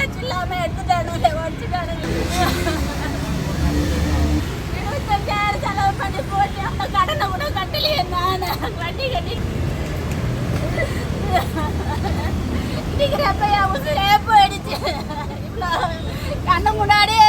Knowledge இல்லாம செலவு பண்ணி போட்டு அந்த கடனை கூட கட்டலையே நான். வண்டி கட்டி. இடிக்கிறப்ப என் உசுரே போயிடுச்சு. இவ்வளோ கண்ணு முன்னாடியே